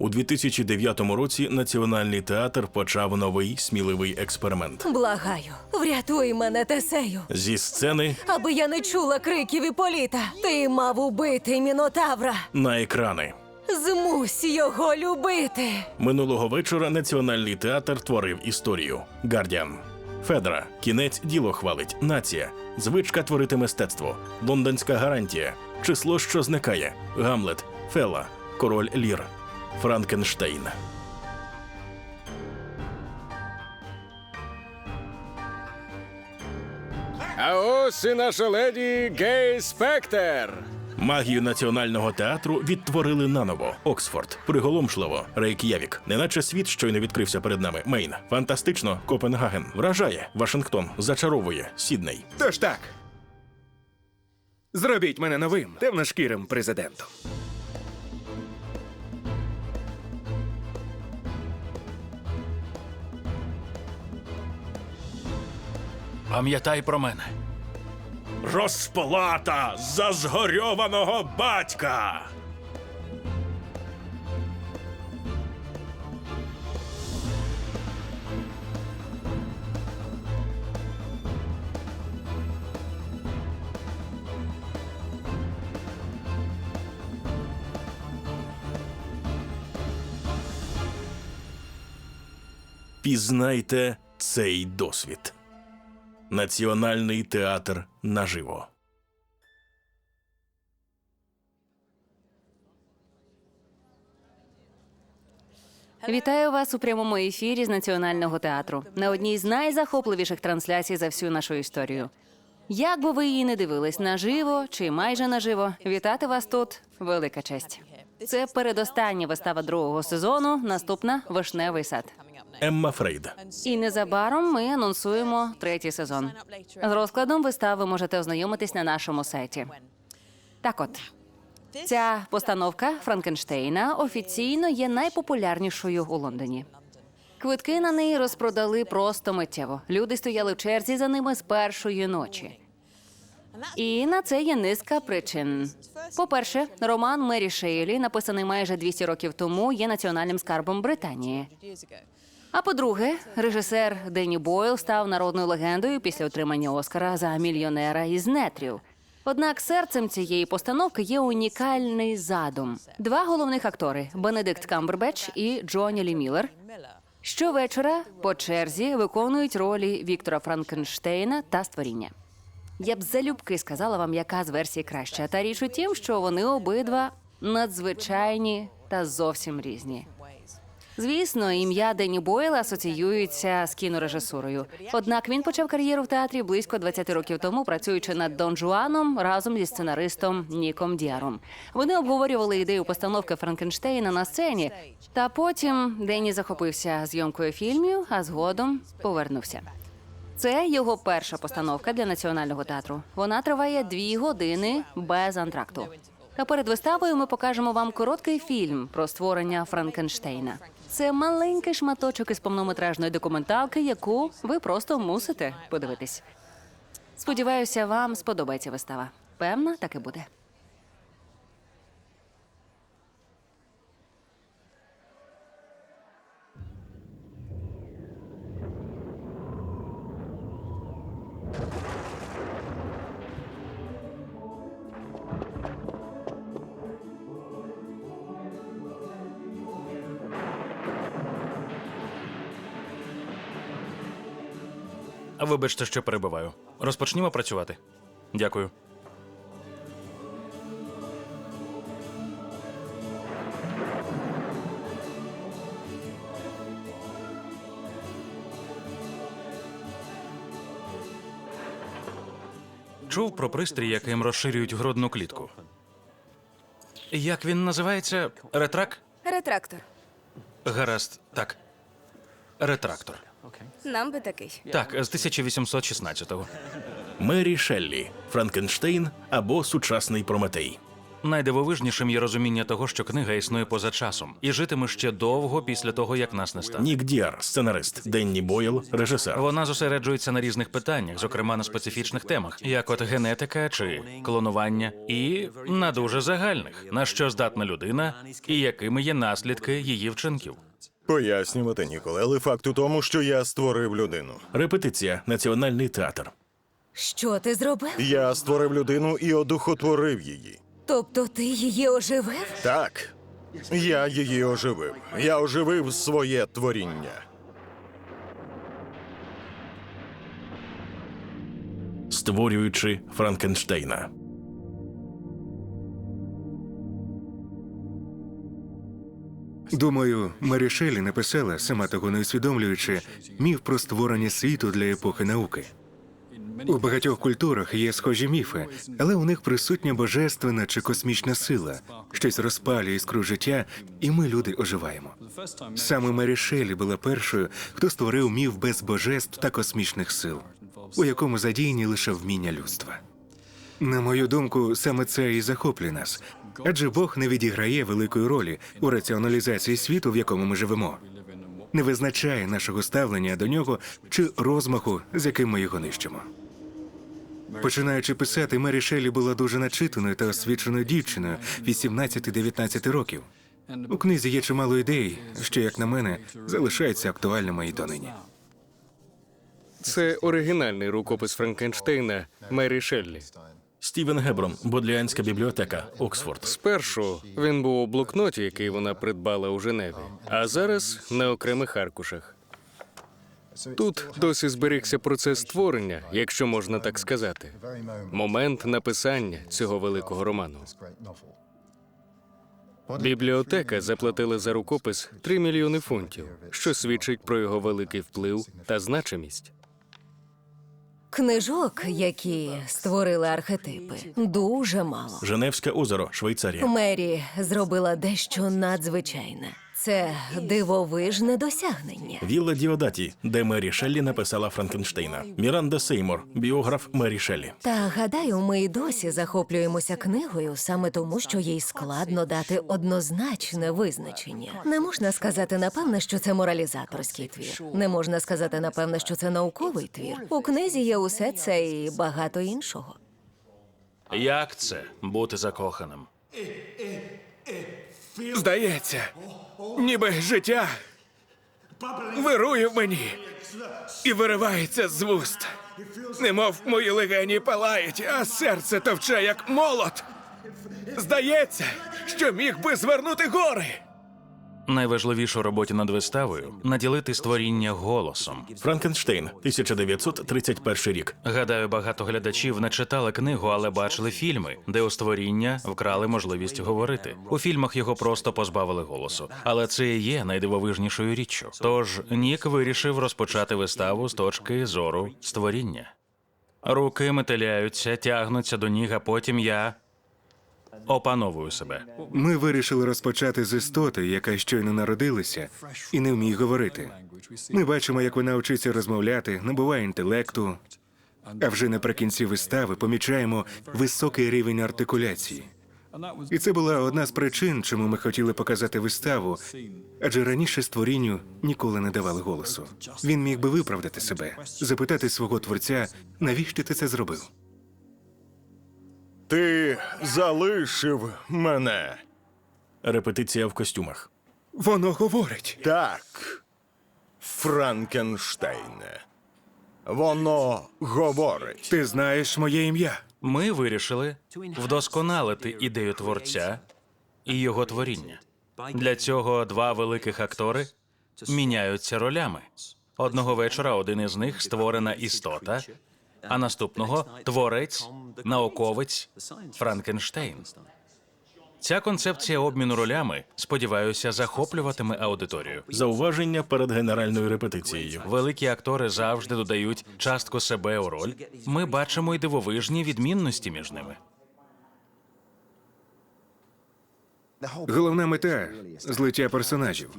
У 2009 році Національний театр почав новий сміливий експеримент. Благаю, врятуй мене, Тесею, Зі сцени аби я не чула криків Іполіта. Ти мав убити мінотавра. на екрани. Змусь його любити. Минулого вечора Національний театр творив історію. Гардіан. Федра. Кінець діло хвалить. Нація. Звичка творити мистецтво. Лондонська гарантія. Число, що зникає. Гамлет. Фела. Король Лір. Франкенштейн. А ось і наша леді Гей Спектер. Магію національного театру відтворили наново. Оксфорд, приголомшливо, Рейк'явік, неначе світ щойно відкрився перед нами. Мейн, фантастично, Копенгаген, вражає, Вашингтон, зачаровує, Сідней. Тож так. Зробіть мене новим темношкірим президентом. Пам'ятай про мене. Розплата за згорьованого батька. Пізнайте цей досвід. Національний театр наживо. Вітаю вас у прямому ефірі з національного театру на одній з найзахопливіших трансляцій за всю нашу історію. Як би ви її не дивились наживо чи майже наживо, вітати вас тут велика честь. Це передостання вистава другого сезону. Наступна вишневий сад. Емма Фрейд. І незабаром ми анонсуємо третій сезон. З розкладом вистави можете ознайомитись на нашому сайті. Так от. Ця постановка Франкенштейна офіційно є найпопулярнішою у Лондоні. Квитки на неї розпродали просто миттєво. Люди стояли в черзі за ними з першої ночі. І на це є низка причин. По-перше, роман Мері Шейлі, написаний майже 200 років тому, є національним скарбом Британії. А по-друге, режисер Денні Бойл став народною легендою після отримання Оскара за мільйонера із нетрів. Однак серцем цієї постановки є унікальний задум. Два головних актори Бенедикт Камбербеч і Джоні Лі Міллер. Щовечора по черзі виконують ролі Віктора Франкенштейна та створіння. Я б залюбки сказала вам, яка з версій краща. Та річ у тім, що вони обидва надзвичайні та зовсім різні. Звісно, ім'я Денні Бойла асоціюється з кінорежисурою. Однак він почав кар'єру в театрі близько 20 років тому, працюючи над Дон Жуаном разом зі сценаристом Ніком Діаром. Вони обговорювали ідею постановки Франкенштейна на сцені. Та потім Денні захопився зйомкою фільмів, а згодом повернувся. Це його перша постановка для національного театру. Вона триває дві години без антракту. А перед виставою ми покажемо вам короткий фільм про створення Франкенштейна. Це маленький шматочок із повнометражної документалки, яку ви просто мусите подивитись. Сподіваюся, вам сподобається вистава. Певна, так і буде. Вибачте, що перебиваю. Розпочнімо працювати. Дякую. Чув про пристрій, яким розширюють грудну клітку. Як він називається? Ретрак? Ретрактор. Гаразд, так. Ретрактор. Нам би такий. Так, з 1816-го. Мері Шеллі. Франкенштейн або сучасний Прометей. Найдивовижнішим є розуміння того, що книга існує поза часом і житиме ще довго після того, як нас не стане. Нік Діар, сценарист, Денні Бойл, режисер. Вона зосереджується на різних питаннях, зокрема на специфічних темах, як от генетика чи клонування, і на дуже загальних, на що здатна людина і якими є наслідки її вчинків. Пояснювати ніколи, але факт у тому, що я створив людину. Репетиція Національний театр. Що ти зробив? Я створив людину і одухотворив її. Тобто ти її оживив? Так, я її оживив. Я оживив своє творіння. Створюючи Франкенштейна. Думаю, Мері Шеллі написала, сама того не усвідомлюючи, міф про створення світу для епохи науки. У багатьох культурах є схожі міфи, але у них присутня божественна чи космічна сила, щось розпалює іскру життя, і ми, люди, оживаємо. Саме Мері Шеллі була першою, хто створив міф без божеств та космічних сил, у якому задіяні лише вміння людства. На мою думку, саме це і захоплює нас, адже Бог не відіграє великої ролі у раціоналізації світу, в якому ми живемо, не визначає нашого ставлення до нього чи розмаху, з яким ми його нищимо. Починаючи писати, Мері Шеллі була дуже начитаною та освіченою дівчиною 18-19 років. У книзі є чимало ідей, що, як на мене, залишаються актуальними і донині. Це оригінальний рукопис Франкенштейна Мері Шеллі. Стівен Геброн, Бодліанська бібліотека, Оксфорд. Спершу він був у блокноті, який вона придбала у Женеві, а зараз на окремих аркушах. Тут досі зберігся процес створення, якщо можна так сказати. Момент написання цього великого роману. Бібліотека заплатила за рукопис 3 мільйони фунтів, що свідчить про його великий вплив та значимість. Книжок, які створили архетипи, дуже мало. Женевське озеро, Швейцарія. Мері зробила дещо надзвичайне. Це дивовижне досягнення. Вілла Діодаті, де Мері Шеллі написала Франкенштейна. Міранда Сеймор, біограф Мері Шеллі. Та гадаю, ми й досі захоплюємося книгою саме тому, що їй складно дати однозначне визначення. Не можна сказати напевне, що це моралізаторський твір. Не можна сказати напевне, що це науковий твір. У книзі є усе це і багато іншого. Як це бути закоханим? Здається, ніби життя вирує в мені і виривається з вуст. Немов мої легені палають, а серце товче, як молот. Здається, що міг би звернути гори. Найважливіше у роботі над виставою наділити створіння голосом. Франкенштейн, 1931 рік. Гадаю, багато глядачів не читали книгу, але бачили фільми, де у створіння вкрали можливість говорити. У фільмах його просто позбавили голосу. Але це і є найдивовижнішою річчю. Тож Нік вирішив розпочати виставу з точки зору створіння. Руки метеляються, тягнуться до ніг, а потім я опановую себе. Ми вирішили розпочати з істоти, яка щойно народилася і не вміє говорити. Ми бачимо, як вона вчиться розмовляти, набуває інтелекту. А вже наприкінці вистави помічаємо високий рівень артикуляції. І це була одна з причин, чому ми хотіли показати виставу, адже раніше створінню ніколи не давали голосу. Він міг би виправдати себе, запитати свого творця, навіщо ти це зробив? Ти залишив мене. Репетиція в костюмах. Воно говорить. Так, Франкенштейне. Воно говорить. Ти знаєш моє ім'я. Ми вирішили вдосконалити ідею творця і його творіння. Для цього два великих актори міняються ролями. Одного вечора один із них створена істота, а наступного творець, науковець Франкенштейн. Ця концепція обміну ролями, сподіваюся, захоплюватиме аудиторію. Зауваження перед генеральною репетицією. Великі актори завжди додають частку себе у роль. Ми бачимо й дивовижні відмінності між ними. Головна мета злиття персонажів.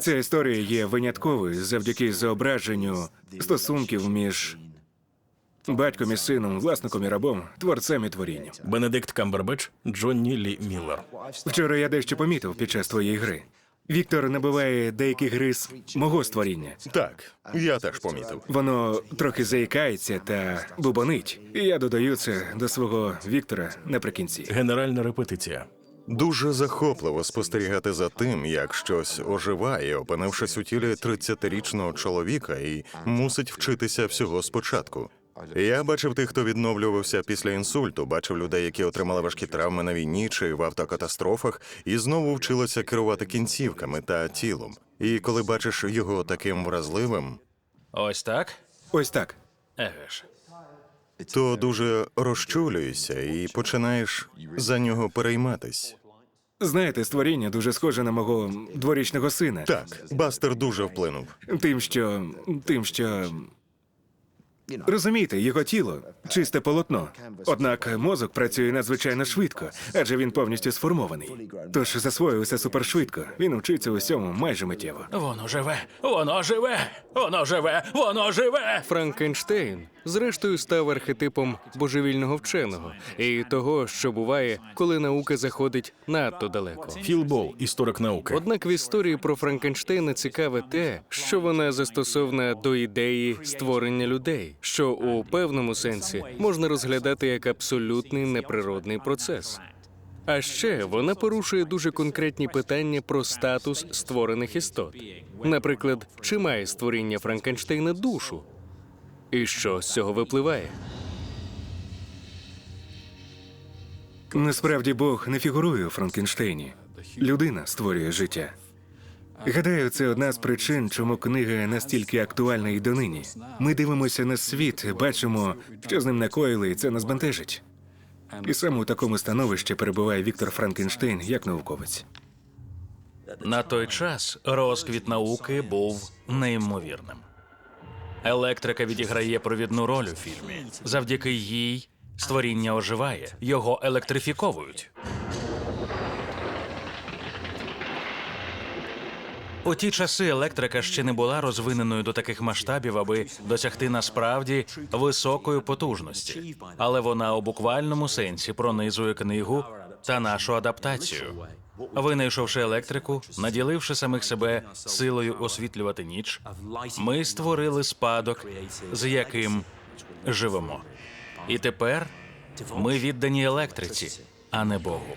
Ця історія є винятковою завдяки зображенню стосунків між Батьком і сином, власником і рабом, творцем і творінням. Бенедикт Камбербеч, Джонні Лі Міллер. Вчора я дещо помітив під час твоєї гри. Віктор набиває деяких рис мого створіння. Так, я теж помітив. Воно трохи заїкається та бубонить. І я додаю це до свого Віктора наприкінці. Генеральна репетиція. Дуже захопливо спостерігати за тим, як щось оживає, опинившись у тілі 30-річного чоловіка і мусить вчитися всього спочатку. Я бачив тих, хто відновлювався після інсульту, бачив людей, які отримали важкі травми на війні чи в автокатастрофах, і знову вчилися керувати кінцівками та тілом. І коли бачиш його таким вразливим, Ось так? Ось так. Еге ж. то дуже розчулюєшся і починаєш за нього перейматись. Знаєте, створіння дуже схоже на мого дворічного сина. Так, Бастер дуже вплинув. Тим, що. тим, що. Розумієте, його тіло чисте полотно. Однак мозок працює надзвичайно швидко, адже він повністю сформований. Тож засвоює супершвидко. Він вчиться усьому майже миттєво. Воно живе, воно живе, воно живе, воно живе. Франкенштейн, зрештою, став архетипом божевільного вченого і того, що буває, коли наука заходить надто далеко. Філ Бол, історик науки. Однак в історії про Франкенштейна цікаве те, що вона застосована до ідеї створення людей, що у певному сенсі можна розглядати як абсолютний неприродний процес. А ще вона порушує дуже конкретні питання про статус створених істот. Наприклад, чи має створіння Франкенштейна душу? І що з цього випливає? Насправді Бог не фігурує у Франкенштейні. Людина створює життя. Гадаю, це одна з причин, чому книга настільки актуальна і донині. Ми дивимося на світ, бачимо, що з ним накоїли, і це нас бентежить. І саме у такому становищі перебуває Віктор Франкенштейн як науковець. На той час розквіт науки був неймовірним. Електрика відіграє провідну роль у фільмі. Завдяки їй створіння оживає, його електрифіковують. У ті часи електрика ще не була розвиненою до таких масштабів, аби досягти насправді високої потужності, але вона у буквальному сенсі пронизує книгу та нашу адаптацію. Винайшовши електрику, наділивши самих себе силою освітлювати ніч, ми створили спадок, з яким живемо. І тепер ми віддані електриці, а не Богу.